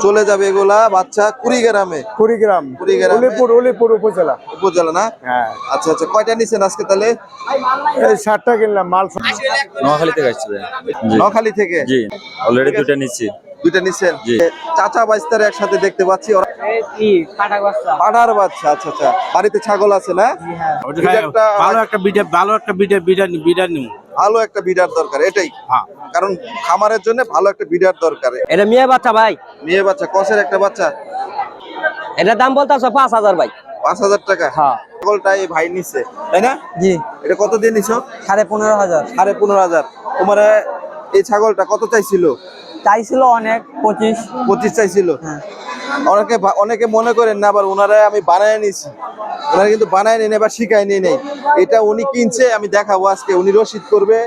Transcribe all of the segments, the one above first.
চলে যাবে এগুলা বাচ্চা কুড়িগ্রামে? কুড়িগ্রাম কুড়িগ্রামে? উলিপুর উলিপুর উপজেলা। উপজেলা না? হ্যাঁ। আচ্ছা আচ্ছা কয়টা নিছেন আজকে তাহলে? এই শার্টটা কিনলাম মাল নোয়াখালী থেকে আসছে নখালি থেকে? জি অলরেডি দুটা নিচ্ছি। দুইটা নিছেন? চাচা বাইস্তার একসাথে দেখতে পাচ্ছি পাঠার বাচ্চা? আচ্ছা আচ্ছা। বাড়িতে ছাগল আছে না? বিডারটা ভালো একটা বিডা ভালো একটা বিডা বিডা বিডা নিউ ভালো একটা বিডার দরকার এটাই। হ্যাঁ। কারণ খামারের জন্য ভালো একটা বিডার দরকার। এটা মেয়ে বাচ্চা ভাই? মেয়ে বাচ্চা কসের একটা বাচ্চা। এটার দাম বলতে আছে পাঁচ হাজার ভাই। পাঁচ হাজার টাকা। হ্যাঁ। ছাগলটা এই ভাই নিছে তাই না? জি। এটা কত দিয়ে নিছো? সাড়ে পনেরো হাজার। সাড়ে পনেরো হাজার। তোমার এই ছাগলটা কত চাইছিল? চাইছিল অনেক পঁচিশ। পঁচিশ চাইছিল? হ্যাঁ। অনেকে অনেকে মনে করেন না আবার ওনারা আমি বানায় নিয়েছি। ওনারা কিন্তু বানায় নিন বা শিখায় নিয়ে নেই। এটা উনি কিনছে আমি দেখাবো আজকে। উনি রসিদ করবে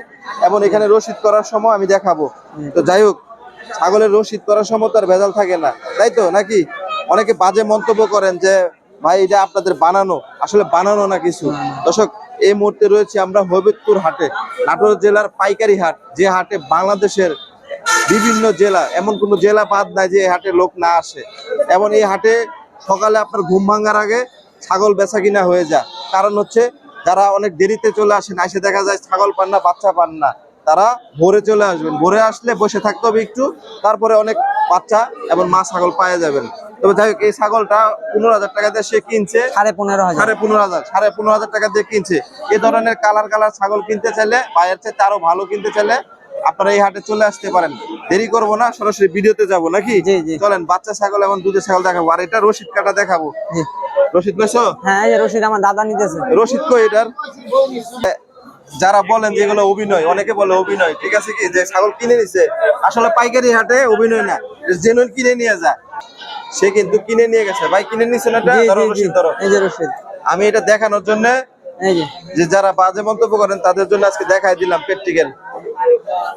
এবং এখানে রসিদ করার সময় আমি দেখাবো। তো যাই হোক ছাগলের রসিদ করার সময় তো আর ভেজাল থাকে না। তাই তো নাকি? অনেকে বাজে মন্তব্য করেন যে ভাই এটা আপনাদের বানানো। আসলে বানানো না কিছু। দর্শক এই মুহূর্তে রয়েছে আমরা হবিবপুর হাটে নাটোর জেলার পাইকারি হাট যে হাটে বাংলাদেশের বিভিন্ন জেলা এমন কোনো জেলা বাদ নাই যে এই হাটে লোক না আসে। এবং এই হাটে সকালে আপনার ঘুম ভাঙার আগে ছাগল বেচা কিনা হয়ে যায়। কারণ হচ্ছে যারা অনেক দেরিতে চলে আসেন এসে দেখা যায় ছাগল পান না বাচ্চা পান না। তারা ভোরে চলে আসবেন। ভোরে আসলে বসে থাকতে হবে একটু তারপরে অনেক বাচ্চা এবং মা ছাগল পাওয়া যাবেন। তবে যাই হোক এই ছাগলটা পনেরো হাজার টাকা দিয়ে সে কিনছে। সাড়ে পনেরো হাজার। সাড়ে পনেরো হাজার সাড়ে পনেরো হাজার টাকা দিয়ে কিনছে। এ ধরনের কালার কালার ছাগল কিনতে চাইলে বাইরের চাইতে আরও ভালো কিনতে চাইলে আপনারা এই হাটে চলে আসতে পারেন। দেরি করব না সরাসরি ভিডিওতে যাব নাকি। চলেন বাচ্চা ছাগল এবং দুধের ছাগল দেখাবো। আর এটা রশিদ কাটা দেখাবো। রশিদ নয়শো হ্যাঁ এই রশিদ আমার দাদা নিতেছে। রশিদ কই এটার? যারা বলেন যেগুলো অভিনয় অনেকে বলে অভিনয়। ঠিক আছে কি? যে ছাগল কিনে নিছে। আসলে পাইকারি হাটে অভিনয় না জেনুইন কিনে নিয়ে যায়। সে কিন্তু কিনে নিয়ে গেছে। ভাই কিনে নিছে না ধরো। রশিদ ধরো। এই যে রশিদ। আমি এটা দেখানোর জন্য যে। যারা বাজে মন্তব্য করেন তাদের জন্য আজকে দেখাই দিলাম প্র্যাকটিক্যাল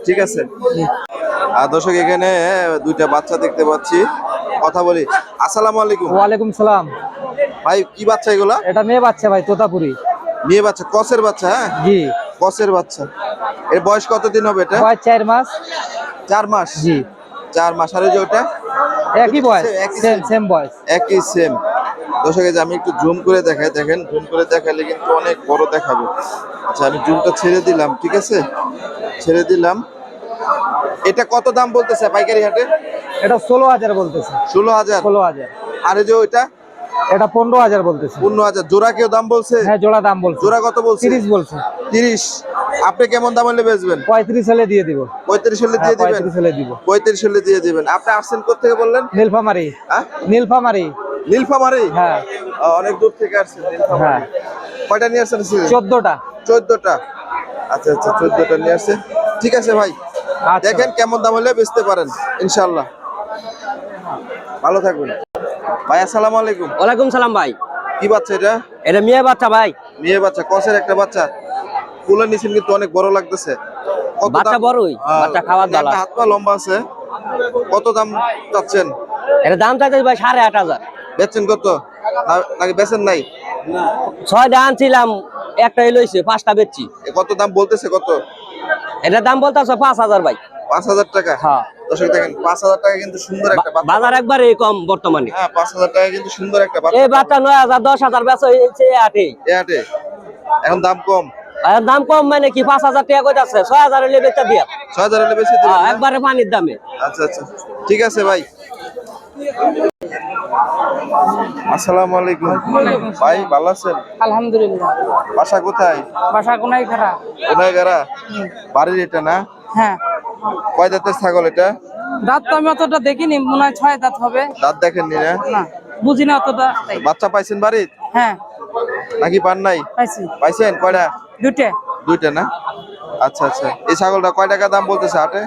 ঠিক আছে? আর দর্শক এখানে দুইটা বাচ্চা দেখতে পাচ্ছি। কথা বলি। আসসালামু আলাইকুম। ওয়ালাইকুম সালাম। ভাই কি বাচ্চা এগুলা? এটা মেয়ে বাচ্চা ভাই তোতাপুরি। মেয়ে বাচ্চা কসের বাচ্চা হ্যাঁ? জি। কসের বাচ্চা। এর বয়স কতদিন হবে এটা? বয়স চার মাস। চার মাস? জি। চার মাস। আর যে ওটা? একই বয়স সেম সেম বয়স। একই সেম দর্শক এই যে আমি একটু জুম করে দেখাই দেখেন জুম করে দেখালে কিন্তু অনেক বড় দেখাবে। আচ্ছা আমি জুমটা ছেড়ে দিলাম ঠিক আছে? ছেড়ে দিলাম। এটা কত দাম বলতেছে পাইকারি হাটে? এটা ষোলো হাজার বলতেছে। ষোলো হাজার? ষোলো হাজার। আর এই যে ওইটা? এটা পনেরো হাজার বলতেছে। পনেরো হাজার। জোড়া কেউ দাম বলছে? হ্যাঁ জোড়া দাম বলছে। জোড়া কত বলছে? তিরিশ বলছে। তিরিশ। আপনি কেমন দাম হলে বেচবেন? পঁয়ত্রিশ হলে দিয়ে দিব। পঁয়ত্রিশ হলে হ্যাঁ দিয়ে দিবেন? পঁয়ত্রিশ হলে দিব। পঁয়ত্রিশ হলে দিয়ে দিবেন। আপনি আসছেন কোথেকে বললেন? নীলফামারি। হ্যাঁ? নীলফামারি। নীলফামারি? হ্যাঁ। অনেক দূর থেকে আসছেন নীলফামারি। হ্যাঁ। কয়টা নিয়ে আসছেন চোদ্দটা। চোদ্দটা। আচ্ছা আচ্ছা চোদ্দটা নিয়ে আসছে। ঠিক আছে ভাই আচ্ছা। দেখেন কেমন দাম হলে বেচতে পারেন ইনশাল্লাহ ভালো থাকবেন। ভাই আসসালামু আলাইকুম। ওয়ালাইকুম সালাম ভাই। কি বাচ্চা এটা? এটা মেয়ে বাচ্চা ভাই। মেয়ে বাচ্চা কসের একটা বাচ্চা। কুলে নিছেন কিন্তু অনেক বড় লাগতেছে। বাচ্চা দাম? বড়ই বাচ্চা খাওয়ার দালা হাত পা লম্বা আছে। কত দাম চাচ্ছেন? এটা দাম চাইছে ভাই সাড়ে আট হাজার। বেচছেন কত? নাকি বেচেন নাই? ছয়টা আনছিলাম একটা লইছে পাঁচটা বেচছি। কত দাম বলতেছে কত? এটার দাম বলতে আছে পাঁচ হাজার ভাই। পাঁচ হাজার টাকা? হ্যাঁ। দর্শক দেখেন পাঁচ হাজার টাকা কিন্তু সুন্দর একটা বাজার একবারে কম বর্তমানে। হ্যাঁ পাঁচ হাজার টাকা কিন্তু সুন্দর একটা এই বাচ্চা নয় হাজার দশ হাজার বেচা হয়েছে আটে। হাটে এখন দাম কম? দাম কম মানে কি পাঁচ হাজার টাকা ছয় হাজার হলে বেচা দিয়া। ছয় হাজার হলে হ্যাঁ, একবারে পানির দামে। আচ্ছা আচ্ছা। ঠিক আছে ভাই। আসসালামু আলাইকুম। ভাই ভালো আছেন? আলহামদুলিল্লাহ। বাসা কোথায়? বাসা কোনাই খারাপ ওনাগারা বাড়ির এটা না? হ্যাঁ। কয় দাঁতের ছাগল এটা? দাঁত তো আমি অতটা দেখিনি মনে হয় ছয় দাঁত হবে। দাঁত দেখেননি না? বুঝি না অতটা বাচ্চা পাইছেন বাড়ির? হ্যাঁ। নাকি পান নাই? পাইছি। পাইছেন? কয়টা? দুটে দুইটা না? আচ্ছা আচ্ছা। এই ছাগলটা কয় টাকা দাম বলতেছে হাটে?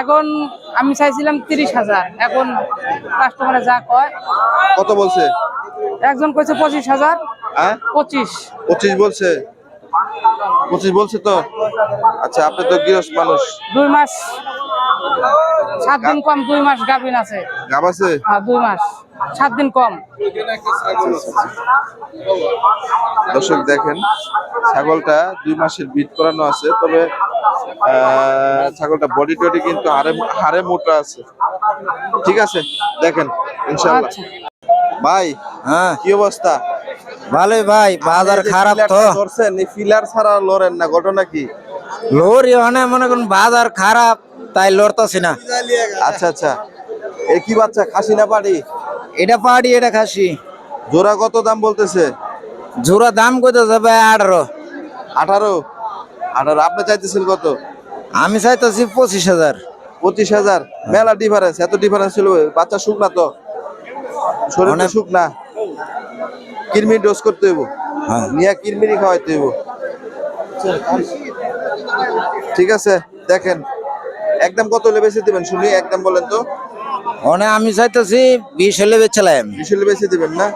এখন আমি চাইছিলাম তিরিশ হাজার। এখন কাস্টমারে যা কয়। কত বলছে? একজন কইছে পঁচিশ হাজার। হ্যাঁ? পঁচিশ। পঁচিশ বলছে। পঁচিশ বলছে তো? আচ্ছা আপনি তো গৃহস্থ মানুষ। দুই মাস সাত দিন কম দুই মাস গাভিন আছে। গাব আছে? হ্যাঁ দুই মাস। সাত দিন কম। দর্শক দেখেন ছাগলটা দুই মাসের বিট করানো আছে তবে আহ, ছাগলটা বডি টডি কিন্তু হারে হারে মোটা আছে। ঠিক আছে দেখেন ইনশাআল্লাহ। আচ্ছা। ভাই হ্যাঁ। কি অবস্থা? ভালোই ভাই বাজার খারাপ তো। ধরছেন এই ফিলার ছাড়া লড়েন না ঘটনা কি? লোর এখানে মনে করুন বাজার খারাপ। তাই লড়তাছি না। আচ্ছা আচ্ছা। এ কি বাচ্চা খাসি না পাড়ি এটা পাহাড়ি এটা খাসি। জোড়া কত দাম বলতেছে? জোড়া দাম কত যাবে আঠারো। আঠারো? আঠারো আপনি চাইতেছেন কত? আমি চাইতেছি পঁচিশ হাজার। পঁচিশ হাজার। মেলা ডিফারেন্স এত ডিফারেন্স ছিল বাচ্চা শুকনা তো? শরীর অনেক- শুকনা কিরমির ডোজ করতে হইব? হ্যাঁ। নিয়ে কিরমিরি খাওয়াইতে হইব। ঠিক আছে দেখেন। একদম কত হলে বেশি দিবেন? শুনি একদম বলেন তো। মানে আমি চাইতেছি বিশ হলে বেচলাম বিশ হলে বেশি দিবেন না?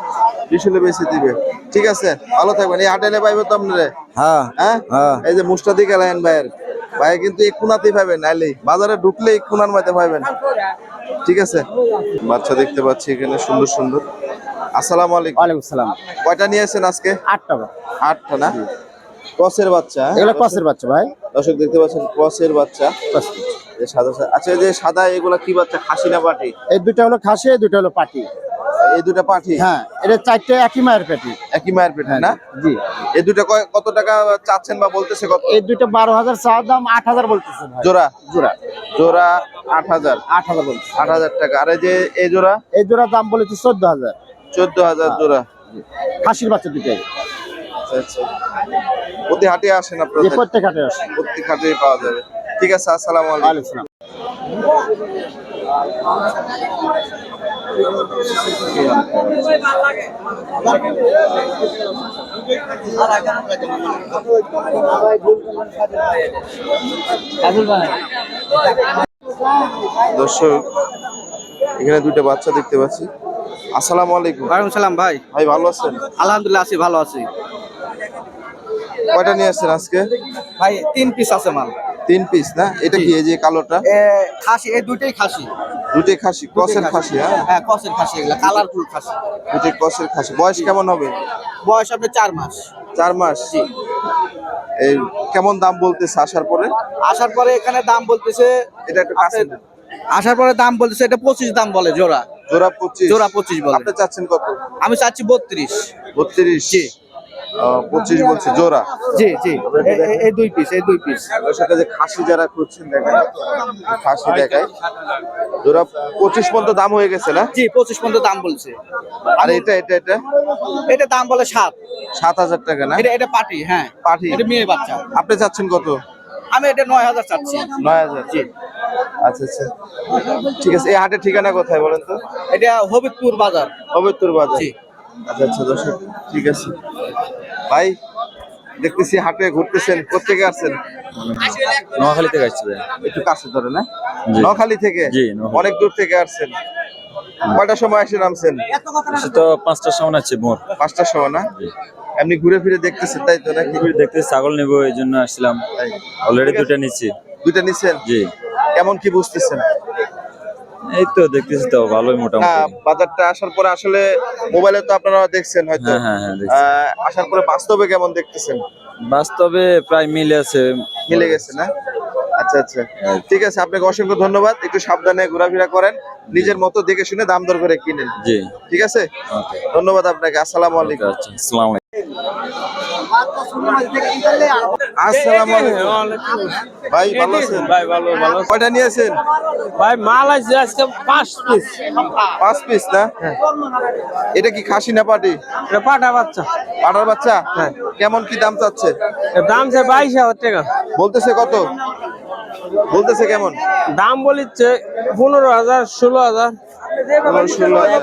বিশ হলে বেশি দিবে ঠিক আছে ভালো থাকবেন। এই হাটেলে পাইবো তো আপনারে? হ্যাঁ হ্যাঁ? হ্যাঁ। এই যে মুস্তাদি গেলেন ভাইয়ের। ভাই কিন্তু এক কোনাতেই পাবেন নাইলেই বাজারে ঢুকলে এক কোনার মধ্যে পাবেন। ঠিক আছে? বাচ্চা দেখতে পাচ্ছি এখানে সুন্দর সুন্দর। আসসালামু আলাইকুম। ওয়ালাইকুম সালাম কয়টা নিয়ে আসেন আজকে? আটটা আটটা না? ক্রসের বাচ্চা হ্যাঁ? এগুলো কসের বাচ্চা ভাই। দর্শক দেখতে পাচ্ছেন ক্রসের বাচ্চা। সাদা সাদা- আচ্ছা এই যে সাদা এগুলা কি বাচ্চা? খাসি না পাটি? এই দুটো হলো খাসি এই দুটো হলো পাটি। এই দুটা পাঠি হ্যাঁ এটা চারটে একই মায়ের পেটি। একই মায়ের পেটে হ্যাঁ না? জি। এই দুটা কয়- কত টাকা চাচ্ছেন বা বলতেছে কত? এই দুটো বারো হাজার চাওয়ার দাম আট হাজার বলতেছে জোড়া? জোড়া। জোড়া আট হাজার। আট হাজার বলতেছে। আট হাজার টাকা। আর এই যে এই জোড়া? এই জোড়ার দাম বলেছে চোদ্দ হাজার। চোদ্দ হাজার জোড়া। খাসির বাচ্চা দুটাই আচ্ছা আচ্ছা। প্রতি হাটে আসেন যে আপনাদের প্রত্যেক হাটে আসে প্রত্যেক হাটে পাওয়া যাবে। ঠিক আছে আসসালামু আলাইকুম। দর্শক এখানে দুইটা বাচ্চা দেখতে পাচ্ছি। আসসালামু আলাইকুম। ওয়ালাইকুম সালাম ভাই। ভাই ভালো আছেন? আলহামদুলিল্লাহ আছি ভালো আছি। কয়টা নিয়ে আসছেন আজকে? ভাই তিন পিস আছে মাল। তিন পিস না? এটা কি এই যে কালোটা? খাসি এই দুইটাই খাসি। দুটোই খাসি ক্রসের খাসি। হ্যাঁ? হ্যাঁ কসের খাসি এগুলা কালারফুল খাসি। দুটোই ক্রসের খাসি। বয়স কেমন হবে? বয়স আপনার চার মাস। চার মাস? এই কেমন দাম বলতেছে আসার পরে? আসার পরে এখানে দাম বলতেছে এটা একটু কাছে আসার পরে দাম বলতেছে এটা পঁচিশ দাম বলে জোড়া। জোড়া পঁচিশ। জোড়া পঁচিশ বলে। আপনি চাচ্ছেন কত? আমি চাচ্ছি বত্রিশ। বত্রিশ। জি। পঁচিশ বলছে জোড়া। জি জি। এই দুই পিস এই দুই পিস ওর সাথে যে খাসি যারা করছেন দেখেন খাসি দেখায় জোড়া পঁচিশ পর্যন্ত দাম হয়ে গেছে না? জি পঁচিশ পর্যন্ত দাম বলছে। আর এটা এটা এটা? এটা দাম বলে সাত। সাত হাজার টাকা না? এটা এটা পাটি হ্যাঁ। পাঠি এটা মেয়ে বাচ্চা। আপনি চাচ্ছেন কত? আমি এটা নয় হাজার চাচ্ছি। নয় হাজার। জি। আচ্ছা আচ্ছা। ঠিক আছে এই হাটের ঠিকানা কোথায় বলেন তো? এটা হবিবপুর বাজার। অবেত্তর বাজার। জি। আচ্ছা আচ্ছা দর্শক ঠিক আছে। ভাই দেখতেছি হাটে ঘুরতেছেন কোথেকে আসছেন? নোয়াখালী থেকে আসছি ভাই। একটু কাছে ধরে না? নোয়াখালী থেকে? জি, অনেক দূর থেকে আসছেন। কয়টার সময় এসে নামছেন? তো পাঁচটার সময় আছে মোর পাঁচটার সময় না? এমনি ঘুরে ফিরে দেখতেছেন তাই তো নাকি? দেখতে ছাগল নেব এই জন্য আসছিলাম। অলরেডি দুটা নিচ্ছি। দুইটা নিচ্ছেন? জি। কেমন কি বুঝতেছেন? এই তো দেখতেছি তো ভালোই মোটামুটি। বাজারটা আসার পরে আসলে মোবাইলে তো আপনারা দেখছেন হয়তো। হ্যাঁ হ্যাঁ হ্যাঁ আসার পরে বাস্তবে কেমন দেখতেছেন? বাস্তবে প্রায় মিলে আছে। মিলে গেছে না? আচ্ছা আচ্ছা। ঠিক আছে আপনাকে অসংখ্য ধন্যবাদ। একটু সাবধানে ঘোরাফেরা করেন। নিজের মতো দেখে শুনে দাম দর করে কিনেন। জি। ঠিক আছে? ধন্যবাদ আপনাকে। আসসালামু আলাইকুম। আচ্ছা। আসসালামু আলাইকুম। আসসালামু আলাইকুম। ভাই ভালো আছেন? ভাই ভালো ভালো কয়টা নিয়েছেন? ভাই মাল আছে আজকে পিস পাঁচ পিস না? এটা কি খাসি না পাটি? এটা পাটা বাচ্চা। পাটার বাচ্চা? কেমন কি দাম চাচ্ছে? দাম সে বাইশ হাজার টাকা। বলতেছে কত? বলতেছে কেমন? দাম বলিচ্ছে পনেরো হাজার ষোলো হাজার। ষোলো হাজার।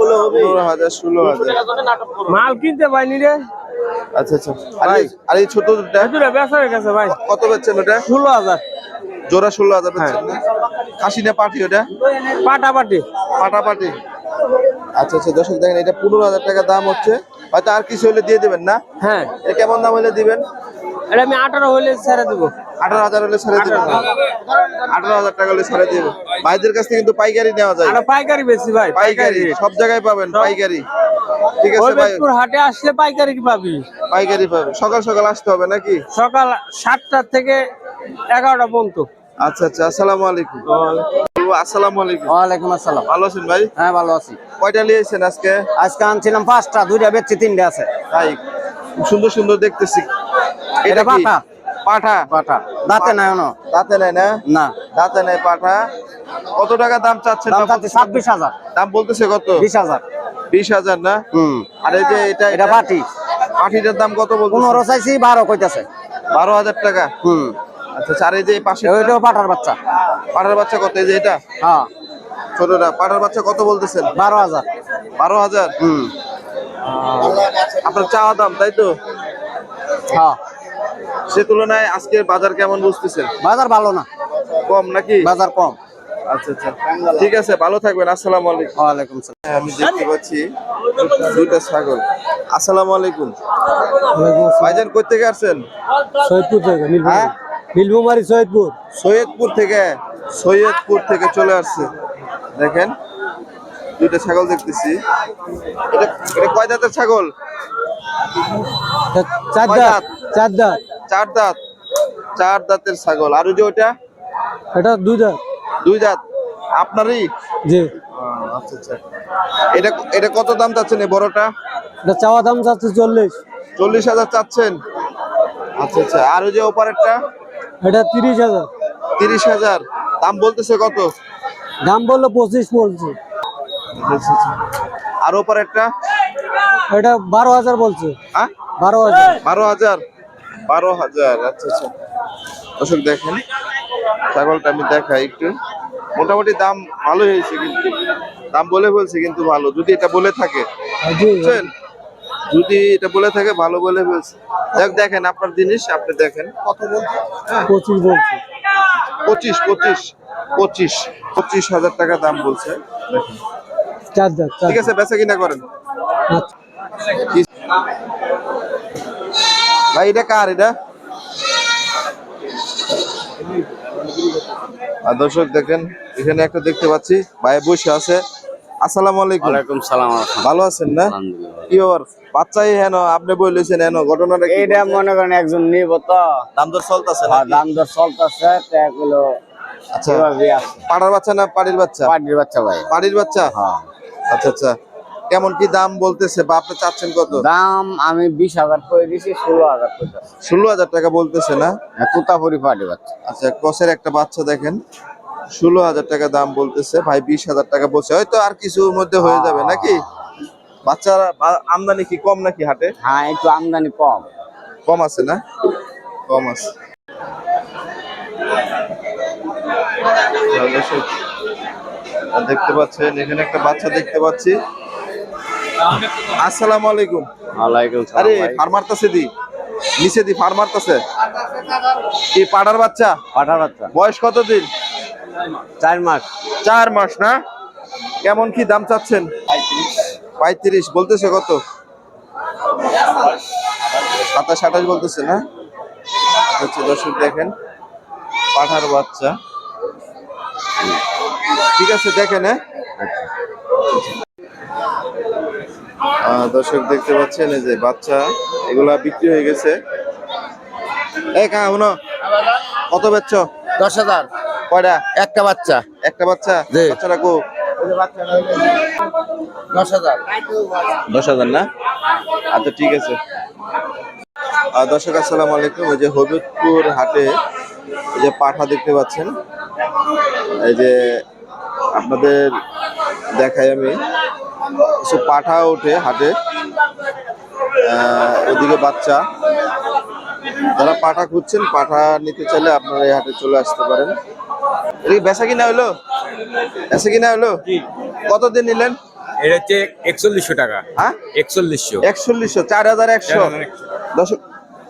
পনেরো হাজার ষোলো হাজার। মাল কিনতে পাইনি রে। আচ্ছা আচ্ছা। আর আর এই ছোট দুটা? দুটা বেচা হয়ে গেছে ভাই। কত বেচছেন ওটা? ষোলো হাজার। জোড়া ষোলো হাজার বেচছেন না? খাসি না পাটি ওটা? পাটা পাটি পাটা পাটি আচ্ছা আচ্ছা দর্শক দেখেন এটা পনেরো হাজার টাকা দাম হচ্ছে। হয়তো আর কিছু হলে দিয়ে দেবেন না? হ্যাঁ। এটা কেমন দাম হলে দিবেন? এটা আমি আঠারো হলে ছেড়ে দেবো। আঠারো হাজার হলে ছেড়ে দেবো। আঠারো হাজার। টাকা হলে ছেড়ে দেবো। ভাইদের কাছ থেকে কিন্তু পাইকারি নেওয়া যায়। পাইকারি বেশি ভাই পাইকারি সব জায়গায় পাবেন পাইকারি। ঠিক আছে ভাই। হাটে আসলে পাইকারি পাবি। পাইকারি পাবেন সকাল সকাল আসতে হবে নাকি? সকাল সাতটা থেকে এগারোটা পর্যন্ত। আচ্ছা আচ্ছা আসসালামু আলাইকুম। আসসালামু আলাইকুম। ওয়ালাইকুম আসসালাম। ভালো আছেন ভাই? হ্যাঁ ভালো আছি। কয়টা নিয়েছেন আজকে? আজকে আনছিলাম পাঁচটা দুইটা বেচছি তিনটে আছে। তাই সুন্দর সুন্দর দেখতেছি। এটা? পাঠা। পাঠা। দাঁতে নাই এখনও? দাঁতে নাই না? না। দাঁতে নাই পাঠা। কত টাকা দাম চাচ্ছেন? দাম চাচ্ছি ছাব্বিশ হাজার। দাম বলতেছে কত? বিশ হাজার। বিশ হাজার না? হুম। আর এই যে এটা এটা পাটি পাঠিটার দাম কত বলতেছে? পনেরো চাইছি বারো কইতাছে। বারো হাজার টাকা? হুম। আচ্ছা আচ্ছা, আর এই যে পাশে ওইটাও পাঠার বাচ্চা। পাঠার বাচ্চা কত? এই যে এটা? হ্যাঁ। ছোটটা। পাঠার বাচ্চা কত বলতেছেন? বারো হাজার। বারো হাজার? হুম। আপনার চাওয়া দাম তাই তো? হ্যাঁ। সে তুলনায় আজকের বাজার কেমন বুঝতেছেন? বাজার ভালো না। কম নাকি? বাজার কম। আচ্ছা আচ্ছা। ঠিক আছে ভালো থাকবেন। আসসালামু আলাইকুম। ওয়ালাইকুম সালাম। হ্যাঁ, আমি দেখতে পাচ্ছি দুইটা ছাগল। আসসালামু আলাইকুম। ভাইজান কই থেকে আসছেন? সৈয়দপুর থেকে হ্যাঁ? সৈয়দপুর। সৈয়দপুর থেকে সৈয়দপুর থেকে চলে আসছে। দেখেন দুইটা ছাগল দেখতেছি। এটা এটা কয় দাঁতের ছাগল? চার? চার দাঁত। চার দাঁত। চার দাঁতের ছাগল। আর যে ওটা এটা দুই দাঁত। দুই দাঁত। আপনারই? জি। আচ্ছা আচ্ছা। এটা এটা কত দাম চাচ্ছেন এই বড়টা? এটা চাওয়া দাম যাচ্ছে চল্লিশ। চল্লিশ হাজার চাচ্ছেন? আচ্ছা আচ্ছা। আর ওই যে ওপারেরটা? এটা তিরিশ হাজার। তিরিশ হাজার। দাম বলতেছে কত? দাম বলল পঁচিশ বলছে। আর ওপারেরটা? এটা বারো হাজার বলছে। হ্যাঁ? বারো হাজার। বারো হাজার। বারো হাজার আচ্ছা আচ্ছা। দর্শক দেখেন ছাগলটা আমি দেখাই একটু। মোটামুটি দাম ভালো হয়েছে কিন্তু দাম বলে বলছে কিন্তু ভালো। যদি এটা বলে থাকে বুঝছেন? যদি এটা বলে থাকে ভালো বলে বলছে দেখ দেখেন আপনার জিনিস আপনি দেখেন। কত বলছে? পঁচিশ বলছে। পঁচিশ পঁচিশ পঁচিশ পঁচিশ হাজার টাকা দাম বলছে। দেখেন ঠিক আছে বেচা কিনা করেন। আচ্ছা। ভাই এটা কার এটা? আর দর্শক দেখেন এখানে একটা দেখতে পাচ্ছি ভাই বসে আছে। আসসালামু আলাইকুম। ওয়ালাইকুম সালাম ভালো আছেন না? কি ওর বাচ্চাই হেন আপনি বলেছেন হেন ঘটনাটা কি? এইটা মনে করেন একজন নিব তো। দাম দর চলতেছে আর দাম দর চলতেছে তো আচ্ছা। পাড়ার বাচ্চা না পাড়ির বাচ্চা? পাড়ির বাচ্চা ভাই। পাড়ির বাচ্চা? হ্যাঁ। আচ্ছা আচ্ছা। কেমন কি দাম বলতেছে বা আপনি চাচ্ছেন কত? দাম আমি বিশ হাজার করে দিছি ষোলো হাজার ষোলো হাজার টাকা বলতেছে না? তুতাপুরি পাটি বাচ্চা। আচ্ছা কসের একটা বাচ্চা দেখেন। ষোলো হাজার টাকা দাম বলতেছে। ভাই বিশ হাজার টাকা বলছে। হয়তো আর কিছুর মধ্যে হয়ে যাবে নাকি? বাচ্চার আমদানি কি কম নাকি হাটে? হ্যাঁ একটু আমদানি কম। কম আছে না? কম আছে। দেখতে পাচ্ছেন এখানে একটা বাচ্চা দেখতে পাচ্ছি। আসসালামু আলাইকুম। ওয়ালাইকুম আরে ফার্মার তাছে দি নিচে দি ফার্মার তাছে কি পাড়ার বাচ্চা? পাঠার বাচ্চা। বয়স কত দিন চার মাস। চার মাস না? কেমন কি দাম চাচ্ছেন? পঁয়ত্রিশ। বলতেছে কত? সাতাশ আঠাশ বলতেছে না? হচ্ছে দর্শক দেখেন। পাঠার বাচ্চা। ঠিক আছে দেখেন হ্যাঁ? দর্শক দেখতে পাচ্ছেন এই যে বাচ্চা এগুলা বিক্রি হয়ে গেছে। এই কা কত বেচছ? দশ হাজার। কয়টা? একটা বাচ্চা। একটা বাচ্চা। বাচ্চাটা কো? দশ হাজার। দশ হাজার না? আচ্ছা ঠিক আছে। দর্শক আসসালামু আলাইকুম। ওই যে হবিবপুর হাটে এই যে পাঠা দেখতে পাচ্ছেন। এই যে আপনাদের দেখাই আমি। কিছু পাঠা ওঠে হাটে। ওদিকে বাচ্চা। যারা পাঠা খুঁজছেন পাঠা নিতে চাইলে আপনারা এই হাটে চলে আসতে পারেন। এটা কি বেচা কিনা হলো? বেচা কিনা হলো? কতদিন নিলেন? এটা হচ্ছে একচল্লিশশো টাকা। হ্যাঁ? একচল্লিশশো। একচল্লিশশো চার হাজার একশো। দশ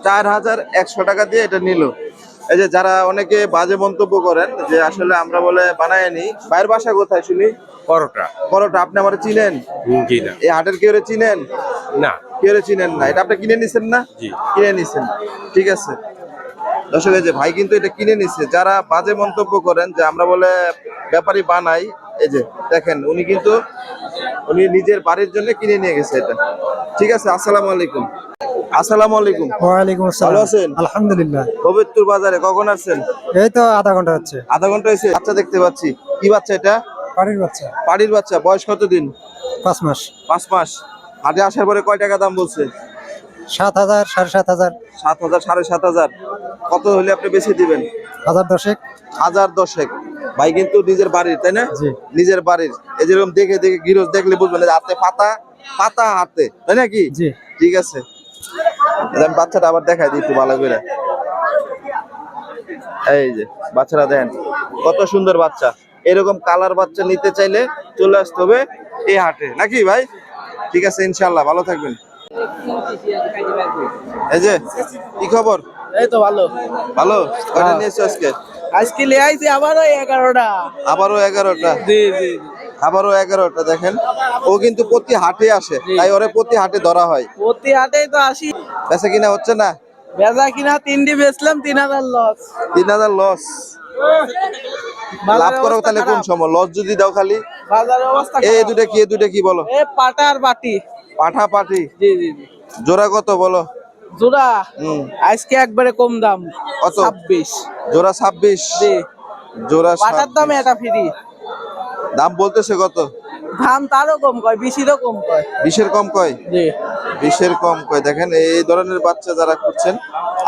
চার হাজার একশো টাকা দিয়ে এটা নিল। এই যে যারা অনেকে বাজে মন্তব্য করেন যে আসলে আমরা বলে বানায় নি বাইরের বাসা কোথায় শুনি? পরোটা। পরোটা আপনি আমার চিনেন? জি না। এই হাটের কেউ চিনেন? না। কেউ চিনেন না। এটা আপনি কিনে নিছেন না? জি। কিনে নিছেন। ঠিক আছে। দর্শক এই যে ভাই কিন্তু এটা কিনে নিচ্ছে যারা বাজে মন্তব্য করেন যে আমরা বলে ব্যাপারী বানাই এই যে দেখেন উনি কিন্তু উনি নিজের বাড়ির জন্য কিনে নিয়ে গেছে এটা। ঠিক আছে আসসালামু আলাইকুম। আসসালামু আলাইকুম। ওয়ালাইকুম ভালো আছেন? আলহামদুলিল্লাহ। পবিত্র বাজারে কখন আসছেন? এই তো আধা ঘণ্টা হচ্ছে। আধা ঘণ্টা হয়েছে। বাচ্চা দেখতে পাচ্ছি। কি বাচ্চা এটা? বাড়ির বাচ্চা? বাড়ির বাচ্চা বয়স কত দিন পাঁচ মাস। পাঁচ মাস। হাটে আসার পরে কয় টাকা দাম বলছে? সাত হাজার সাড়ে সাত হাজার। সাত হাজার সাড়ে সাত হাজার। কত হলে আপনি বেশি দিবেন? হাজার দশেক। হাজার দশেক। ভাই কিন্তু নিজের বাড়ির তাই না? নিজের বাড়ির। এই যেরকম দেখে দেখে গিরস দেখলে বুঝবেন হাতে পাতা পাতা হাতে তাই নাকি ঠিক আছে। আমি বাচ্চাটা আবার দেখাই দিই একটু ভালো করে। এই যে বাচ্চারা দেখেন কত সুন্দর বাচ্চা। এরকম কালার বাচ্চা নিতে চাইলে চলে আসতে হবে এই হাটে। নাকি ভাই? ঠিক আছে ইনশাল্লাহ ভালো থাকবেন। এই যে কি খবর? এই তো ভালো। ভালো? কয়টা নিয়েছো আজকে? আজকে লিয়ে আইছি আবারও এগারোটা। আবারও এগারোটা? জি জি। আবারও এগারোটা দেখেন। ও কিন্তু প্রতি হাটে আসে তাই ওরে প্রতি হাটে ধরা হয়। প্রতি হাটেই তো আসি। বেচা কিনা হচ্ছে না? বেচা কিনা তিনটি বেচলাম তিন হাজার লস তিন হাজার লস লাভ করো তাহলে কোন সময়? লস যদি দাও খালি। বাজারের অবস্থা এই দুটা কি এই দুটা কি বলো? এ পাটার বাটি। পাঠা পাটি জি জি জি। জোড়া কত বলো? জোড়া? হুম। আজকে একবারে কম দাম। কত? ছাব্বিশ। জোড়া ছাব্বিশ? জি। জোড়া পাটার দাম 26 এটা ফ্রি দাম বলতেছে কত? দাম তারও কম কয় বেশিরও কম কয়। বিশের কম কয়? জি। বিশের কম কয়। দেখেন এই ধরনের বাচ্চা যারা খুঁজছেন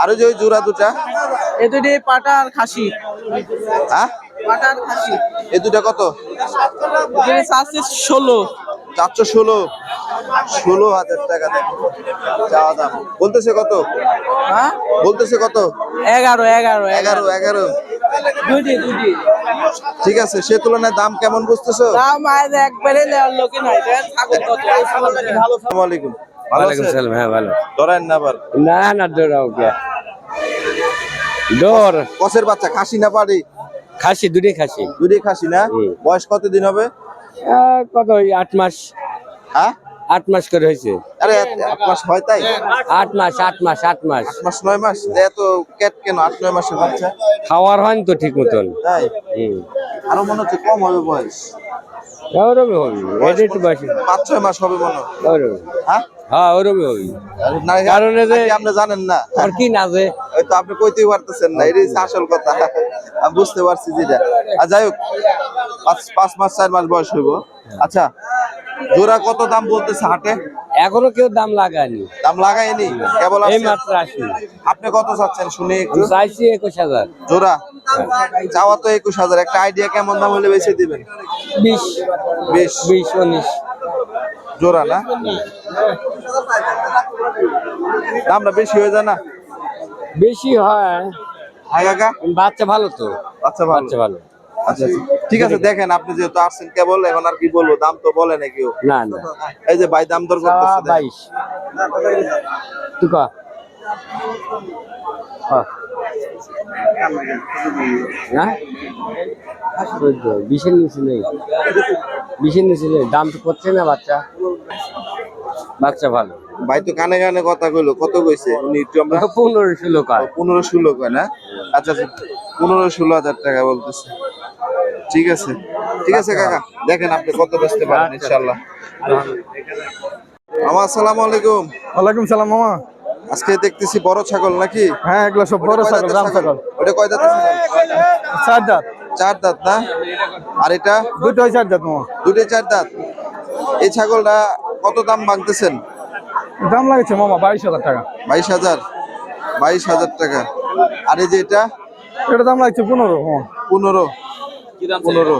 আরও যে ওই জোড়া দুটা? এ দুটি পাটার খাসি। হ্যাঁ? পাটার খাসি। এই দুটা কত? ষোলো। চারশো ষোলো। ষোলো হাজার টাকা চাওয়া দাম। বলতেছে কত? হ্যাঁ? বলতেছে কত? এগারো এগারো। এগারো এগারো। দুটি দুটি ঠিক আছে সে তুলনায় দাম কেমন বুঝতেছো? দাম আজ একবারে নেওয়ার লোকে নাই দেন থাকুক ভালো আসসালামু আলাইকুম। আছেন হ্যাঁ ভালো। ধরেন না আবার। না না দৌড়াও কে। দৌড় কসের বাচ্চা খাসি না পারি খাসি দুটোই খাসি। দুটি খাসি না। বয়স কতদিন হবে? আহ, কত ওই আট মাস। হ্যাঁ? আট মাস করে হয়েছে। আরে আট মাস হয় তাই? আট মাস আট মাস আট মাস। আট মাস নয় মাস? এত ক্যাট কেন? আট নয় মাসের বাচ্চা? খাওয়ার হয়নি তো ঠিক মতন। তাই? আরও মনে হচ্ছে কম হবে বয়স। ওরমই হবে। এটা একটু পাঁচ ছয় মাস হবে মনে হয়। হ্যাঁ? হ্যাঁ ওরমই হবে। না কারণ যে- আপনি জানেন না। আর কি না যে ওই তো আপনি কইতেই পারতেছেন না এটাই আসল কথা। আমি বুঝতে পারছি যেটা। আর যাই হোক পাঁচ পাঁচ মাস চার মাস বয়স হইব। আচ্ছা জোড়া কত দাম বলতেছে হাটে? এখনও কেউ দাম লাগায়নি। দাম লাগায়নি? কেবল এই। মাত্র আসি আপনি কত চাচ্ছেন শুনে একটু। চাইছি একুশ হাজার। জোড়া? চাওয়া তো একুশ হাজার। একটা আইডিয়া কেমন দাম হলে বেশি দিবেন? বিশ। বিশ। বিশ উনিশ। জোড়া না? দামটা বেশি হয়ে যায় না? বেশি হয়। হ্যাঁ বাচ্চা ভালো তো। আচ্ছা ভালো। বাচ্চা ভালো। আচ্ছা আচ্ছা। ঠিক আছে দেখেন আপনি যেহেতু আসছেন কেবল এখন আর কি বলব দাম তো বলে না কেউ। না না। এই যে ভাই দাম দর করতেছে বিশের নিচে নেই। বিশের নিচে নেই। দাম তো করছে না বাচ্চা। বাচ্চা ভালো। ভাই তো কানে কানে কথা কইলো কত কইছে? উনি একটু আমরা পনেরো ষোলো কার পনেরো ষোলো কয় না? আচ্ছা আচ্ছা। পনেরো ষোলো হাজার টাকা বলতেছে। ঠিক আছে। ঠিক আছে কাকা। দেখেন আপনি কত বেচতে পারেন ইনশাল্লাহ মামা আসসালামু আলাইকুম। ওয়ালাইকুম সালাম মামা। আজকে দেখতেছি বড় ছাগল নাকি? হ্যাঁ এগুলো সব বড় ছাগল রাম ছাগল? ওটা কয় ছাগল? চার দাঁত চার দাঁত না? আর এটা? দুটোই চার দাঁত মামা। দুটোই চার দাঁত এই ছাগলটা কত দাম ভাঙতেছেন দাম লাগছে মামা বাইশ হাজার টাকা। বাইশ হাজার? বাইশ হাজার টাকা। আর এই যে এটা? এটা দাম লাগছে পনেরো মামা। পনেরো। পনেরো।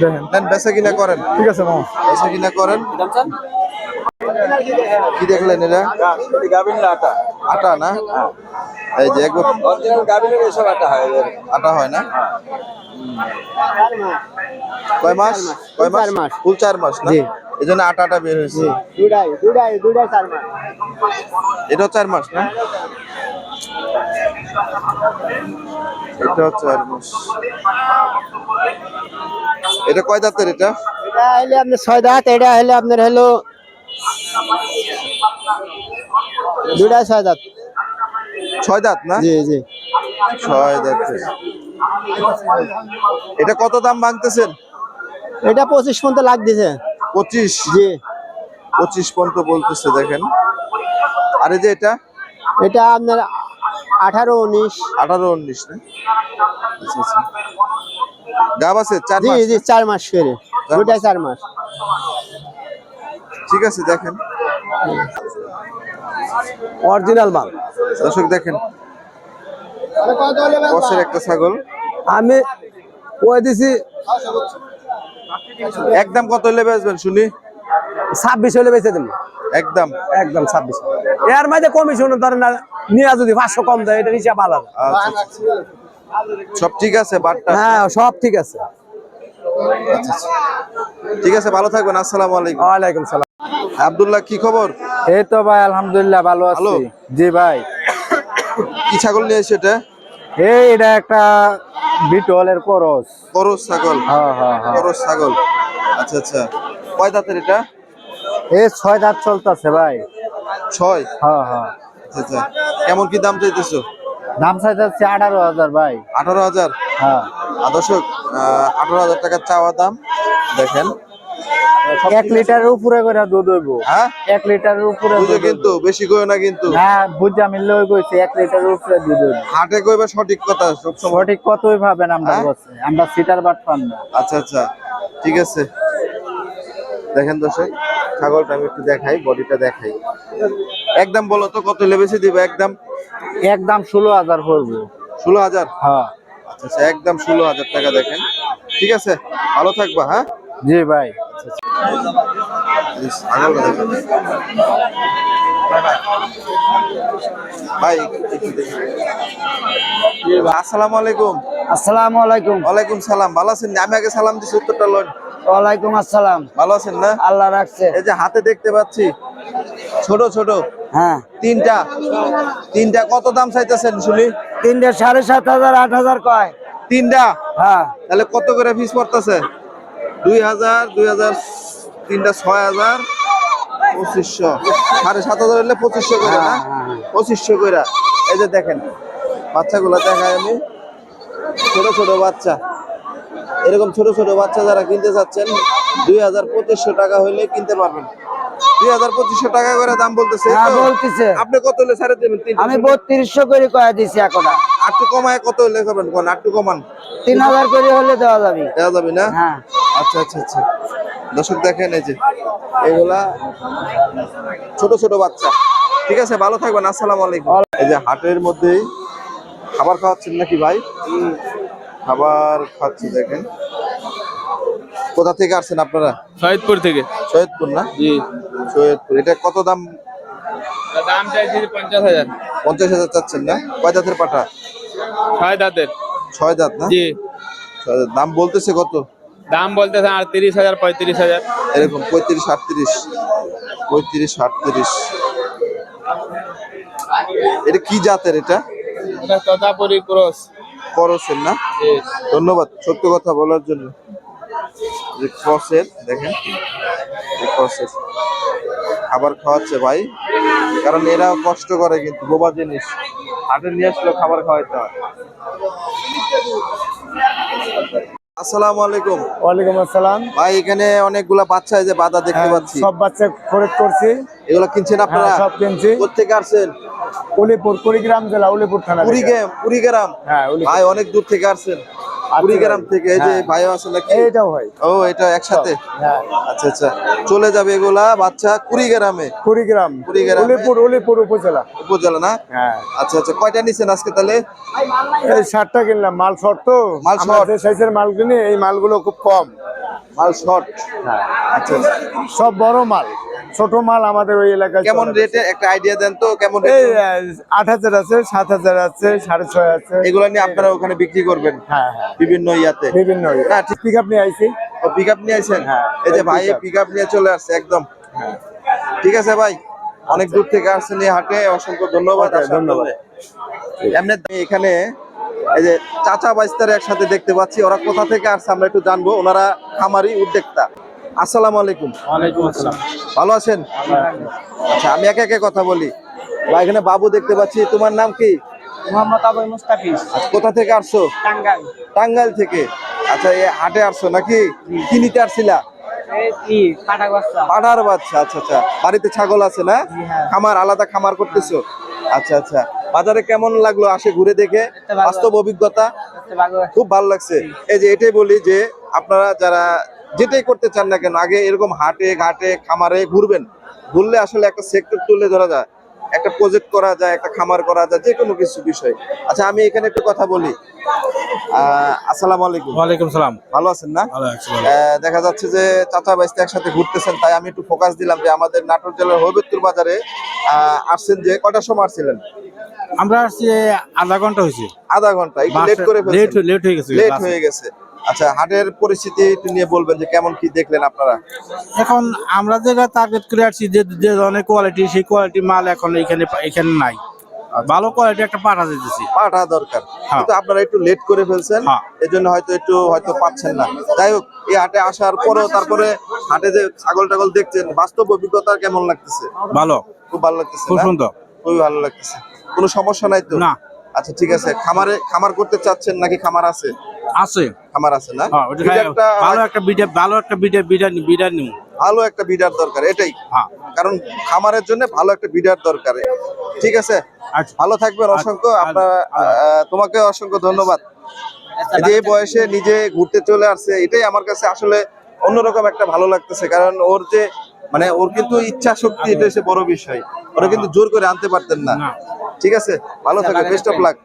দেখেন। দেন বেচা কিনা করেন। ঠিক আছে মামা। বেচা কিনা করেন। কি দেখলেন এটা? আটা। আটা না? এই যে একবার আটা হয় না? কয় মাস? কয় মাস? ফুল চার মাস না? এই জন্য আটা আটা বের হয়েছে। এটাও চার মাস না? এটাও চার মাস এটা কয় দাঁতের এটা? এটা হলে আপনার ছয় দাঁত এটা হলে আপনার হলো দুটা ছয় দাঁত। ছয় দাঁত না? জি জি। ছয় দাঁত এটা কত দাম ভাঙতেছেন? এটা পঁচিশ পর্যন্ত লাগতেছে পঁচিশ? জি। পঁচিশ পর্যন্ত বলতেছে দেখেন। আরে যে এটা? এটা আপনার আঠারো উনিশ। আঠারো উনিশ না? আচ্ছা আচ্ছা। গাব আছে চার জি মাস? জি চার মাস করে। দুটাই চার মাস। ঠিক আছে দেখেন। অরিজিনাল মাল। দর্শক দেখেন। কষের একটা ছাগল। আমি কয়ে দিছি একদম কত হলে বেচবেন শুনি? ছাব্বিশ হলে বেঁচে দেবো একদম। একদম ছাব্বিশ এর মাঝে কমিশন ধরেন না নিয়ে যদি পাঁচশো কম দেয় এটা হিসাব আলাদা আচ্ছা আচ্ছা। সব ঠিক আছে বাটটা? হ্যাঁ সব ঠিক আছে। ঠিক আছে ভালো থাকবেন আসসালামু আলাইকুম। ওয়ালাইকুম সালাম। আব্দুল্লাহ কি খবর? এই তো ভাই আলহামদুলিল্লাহ ভালো? আছি। জি ভাই। কি ছাগল নিয়ে এসে এটা? এই এটা একটা বিটলের করস। করস ছাগল? হ্যাঁ হ্যাঁ হ্যাঁ। করস ছাগল। আচ্ছা আচ্ছা। কয় দাঁতের এটা? এই ছয় দাঁত চলতেছে ভাই। ছয়? হ্যাঁ হ্যাঁ। আচ্ছা আচ্ছা। কেমন কি দাম চাইতেছো? দাম চাইতেছে আঠারো হাজার ভাই। আঠারো হাজার? হ্যাঁ। দর্শক আঠারো হাজার টাকা চাওয়া দাম দেখেন। এক লিটারের উপরে করে দুধ হইব। হ্যাঁ? এক লিটারের উপরে বুঝো কিন্তু বেশি করে না কিন্তু। হ্যাঁ বুঝা মিললে ওই কইছে এক লিটারের উপরে দুধ হইব। হাটে কইবা সঠিক কথা সবসময় সঠিক কতই পাবেন আমরা হ্যাঁ? কাছে আমরা সিটার বাট পান না। আচ্ছা আচ্ছা। ঠিক আছে। দেখেন দর্শক ছাগলটা আমি একটু দেখাই বডিটা দেখাই। একদম বলো তো কত লেবেছে দিব একদম? একদম ষোলো হাজার পড়ব। ষোলো হাজার? হ্যাঁ। আচ্ছা আচ্ছা একদম ষোলো হাজার টাকা দেখেন। ঠিক আছে ভালো থাকবা হ্যাঁ? জি ভাই। ভাই আসসালামু আলাইকুম। আসসালামু আলাইকুম। ওয়ালাইকুম সালাম ভালো আছেন? আমি আগে সালাম দিচ্ছি উত্তরটা লোন। ওয়ালাইকুম আসসালাম। ভালো আছেন না? আল্লাহ রাখছে। এই যে হাতে দেখতে পাচ্ছি ছোট ছোট। হ্যাঁ। তিনটা। তিনটা কত দাম চাইতেছেন শুনি? তিনটে সাড়ে সাত হাজার আট হাজার কয়? তিনটা? হ্যাঁ। তাহলে কত করে ফিস পড়তেছে? দুই হাজার দুই হাজার তিনটা ছয় হাজার পঁচিশশো। সাড়ে সাত হাজার হলে পঁচিশশো করে না? পঁচিশশো করে। এই যে দেখেন বাচ্চাগুলো দেখাই আমি। ছোট ছোট বাচ্চা। এরকম ছোট ছোট বাচ্চা যারা কিনতে চাচ্ছেন দুই হাজার পঁচিশশো টাকা হইলে কিনতে পারবেন। দুই হাজার পঁচিশশো টাকা করে দাম বলতেছে হ্যাঁ? বলতেছে। আপনি কত হলে ছাড়ে দেবেন? আমি বত্রিশশো করে কয়া দিছি এখন। আটটু কমায় কত হলে খাবেন কোন? আটটু কমান। তিন হাজার করে হলে দেওয়া যাবে। দেওয়া যাবে না? হ্যাঁ। আচ্ছা আচ্ছা আচ্ছা। দর্শক দেখেন এই যে এগুলা ছোট ছোট বাচ্চা। ঠিক আছে ভালো থাকবেন আসসালামু আলাইকুম। এই যে হাটের মধ্যেই খাবার খাওয়াচ্ছেন নাকি ভাই? খাবার খাচ্ছি দেখেন। কোথা থেকে আসছেন আপনারা? সৈয়দপুর থেকে। সৈয়দপুর না? জি। সৈয়দপুর। এটা কত দাম? দাম চাইছি পঞ্চাশ হাজার। পঞ্চাশ হাজার চাচ্ছেন না? কয় দাঁতের পাঠা? ছয় দাঁতের। ছয় দাঁত না? জি। দাম বলতেছে কত? দাম বলতেছে আটত্রিশ হাজার পঁয়ত্রিশ হাজার। এরকম পঁয়ত্রিশ আটত্রিশ। পঁয়ত্রিশ আটত্রিশ। এটা কি জাতের এটা? এটা তোতাপুরি ক্রস। করসের না। ধন্যবাদ, সত্য কথা বলার জন্য। দেখেন। খাবার খাওয়াচ্ছে ভাই, কারণ এরা কষ্ট করে কিন্তু, বোবা জিনিস। হাটে নিয়ে আসলে খাবার খাওয়াইতে হয়। আসসালামু আলাইকুম। ওয়ালাইকুম আসসালাম। ভাই এখানে অনেকগুলা বাচ্চা এই যে বাধা দেখতে পাচ্ছি। সব বাচ্চা খরচ করছি। এগুলো কিনছেন আপনারা? হ্যাঁ, সব কিনছি। কোথেকে আসছেন? উলিপুর কুড়িগ্রাম জেলা উলিপুর থানা। কুড়িগ্রাম কুড়িগ্রাম? হ্যাঁ ভাই অনেক দূর থেকে আসছেন। কুড়িগ্রাম থেকে এই যে হ্যাঁ। ভাইও আছে নাকি? এইটাও হয় ও এটা একসাথে? হ্যাঁ। আচ্ছা আচ্ছা। চলে যাবে এগুলা বাচ্চা কুড়িগ্রামে কুড়িগ্রাম কুড়িগ্রামে? উলিপুর উলিপুর উপজেলা। উপজেলা না? হ্যাঁ। আচ্ছা আচ্ছা। কয়টা নিছেন আজকে তাহলে? এই শার্টটা কিনলাম। মাল শর্ট তো। মাল short। সাইজের মাল কিনি এই মালগুলো খুব কম। মাল শর্ট? আচ্ছা আচ্ছা। সব বড় মাল। ছোট মাল আমাদের ওই এলাকায় কেমন রেটে একটা আইডিয়া দেন তো কেমন এই আট হাজার আছে সাত হাজার আছে সাড়ে ছয় আছে। এগুলা নিয়ে আপনারা ওখানে বিক্রি করবেন? হ্যাঁ হ্যাঁ। বিভিন্ন ইয়াতে? বিভিন্ন না ঠিক। ঠিক আপনি আইছি। ও পিক আপ নিয়ে আইছেন? হ্যাঁ, এই যে ভাই। পিক আপ নিয়ে চলে আসছে একদম। ঠিক আছে ভাই অনেক দূর থেকে আসছেন এই হাটে অসংখ্য ধন্যবাদ ধন্যবাদ। এমনি এখানে এই যে চাচা বাইস্তারে একসাথে দেখতে পাচ্ছি ওরা কোথা থেকে আসছে আমরা একটু জানব ওনারা খামারি উদ্যোক্তা। আসসালামু আলাইকুম। ওয়ালাইকুম আসসালাম। ভালো আছেন? আচ্ছা আমি একে একে কথা বলি। বা এখানে বাবু দেখতে পাচ্ছি তোমার নাম কি? মোহাম্মদ আবুল মুস্তাফিজ। আচ্ছা, কোথা থেকে আসছো? টাঙ্গাইল। টাঙ্গাইল থেকে। আচ্ছা এই হাটে আসছো নাকি? কি নিতে আসছিলা? পাঠার বাচ্চা। আচ্ছা আচ্ছা। বাড়িতে ছাগল আছে না? হ্যাঁ। খামার আলাদা খামার করতেছো? আচ্ছা আচ্ছা। বাজারে কেমন লাগল আসে ঘুরে দেখে? বাস্তব অভিজ্ঞতা। খুব ভালো লাগছে। এই যে এটাই বলি যে আপনারা যারা যেটাই করতে চান না কেন আগে এরকম হাটে ঘাটে খামারে ঘুরবেন। ঘুরলে আসলে একটা সেক্টর তুলে ধরা যায় একটা প্রজেক্ট করা যায় একটা খামার করা যায় যে কোনো কিছু বিষয়। আচ্ছা আমি এখানে একটু কথা বলি। আহ আসসালামু আলাইকুম। ওয়ালাইকুম সালাম। ভালো আছেন না? ভালো আছি আহ, দেখা যাচ্ছে যে চাচা বাইস্তে একসাথে ঘুরতেছেন তাই আমি একটু ফোকাস দিলাম যে আমাদের নাটোর জেলার বাজারে আসছেন যে কটার সময় আসছিলেন? আমরা আসছি আধা ঘণ্টা হয়েছে। আধা ঘণ্টা লেট করে লেট হয়ে গেছে লেট হয়ে গেছে। আচ্ছা হাটের পরিস্থিতি একটু নিয়ে বলবেন যে কেমন কি দেখলেন আপনারা? এখন আমরা যেটা টার্গেট করে আসছি যে যে ধরনের কোয়ালিটি সেই কোয়ালিটি মাল এখন এখানে এখানে নাই। ভালো কোয়ালিটি একটা পাঠা দিতেছি। পাঠা দরকার। হ্যাঁ। কিন্তু আপনারা একটু লেট করে ফেলছেন হ্যাঁ। এই জন্য হয়তো একটু হয়তো পাচ্ছেন না। যাই হোক এই হাটে আসার পরও তারপরে হাটে যে ছাগল টাগল দেখছেন বাস্তব অভিজ্ঞতা কেমন লাগতেছে? ভালো। খুব ভালো লাগতেছে খুব সুন্দর। খুবই ভালো লাগতেছে। কোনো সমস্যা নাই তো? না। আচ্ছা ঠিক আছে। খামারে খামার করতে চাচ্ছেন নাকি খামার আছে? আছে। খামার আছে না? হ্যাঁ ওটা বিডারটা ভালো একটা বিডা ভালো একটা বিডা বিডা বিডা নিউ ভালো একটা বিডার দরকার এটাই। হ্যাঁ। কারণ খামারের জন্য ভালো একটা বিডার দরকার। ঠিক আছে? আচ্ছা। ভালো থাকবেন অসংখ্য। আচ্ছা, আপনার তোমাকে অসংখ্য ধন্যবাদ। এই যে বয়সে নিজে ঘুরতে চলে আসছে এটাই আমার কাছে আসলে অন্যরকম একটা ভালো লাগতেছে। কারণ ওর যে মানে ওর কিন্তু ইচ্ছা শক্তি এটা হচ্ছে বড় বিষয়। ওরা কিন্তু জোর করে আনতে পারতেন না। না। ঠিক আছে? ভালো থাকবে বেস্ট অফ লাক